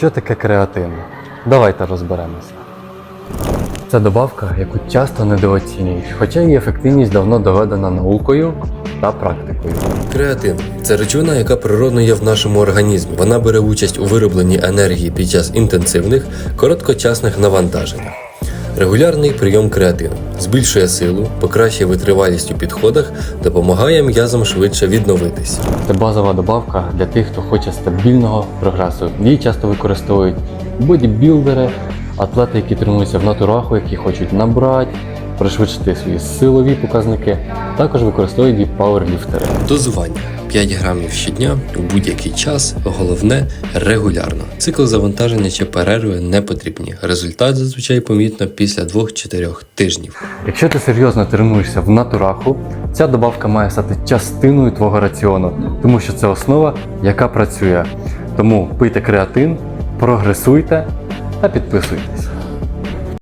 що таке креатин? Давайте розберемося. Це добавка, яку часто недооцінюють, хоча її ефективність давно доведена наукою та практикою. Креатин це речовина, яка природно є в нашому організмі. Вона бере участь у виробленні енергії під час інтенсивних, короткочасних навантаженнях. Регулярний прийом креатину збільшує силу, покращує витривалість у підходах, допомагає м'язам швидше відновитися. Це базова добавка для тих, хто хоче стабільного прогресу. Її часто використовують бодібілдери, атлети, які тренуються в натураху, які хочуть набрати, пришвидшити свої силові показники. Також використовують її пауерліфтери. Дозування 5 грамів щодня у будь-який час, головне регулярно. Цикл завантаження чи перерви не потрібні. Результат зазвичай помітно після 2-4 тижнів. Якщо ти серйозно тренуєшся в натураху, ця добавка має стати частиною твого раціону, тому що це основа, яка працює. Тому пийте креатин, прогресуйте та підписуйтесь.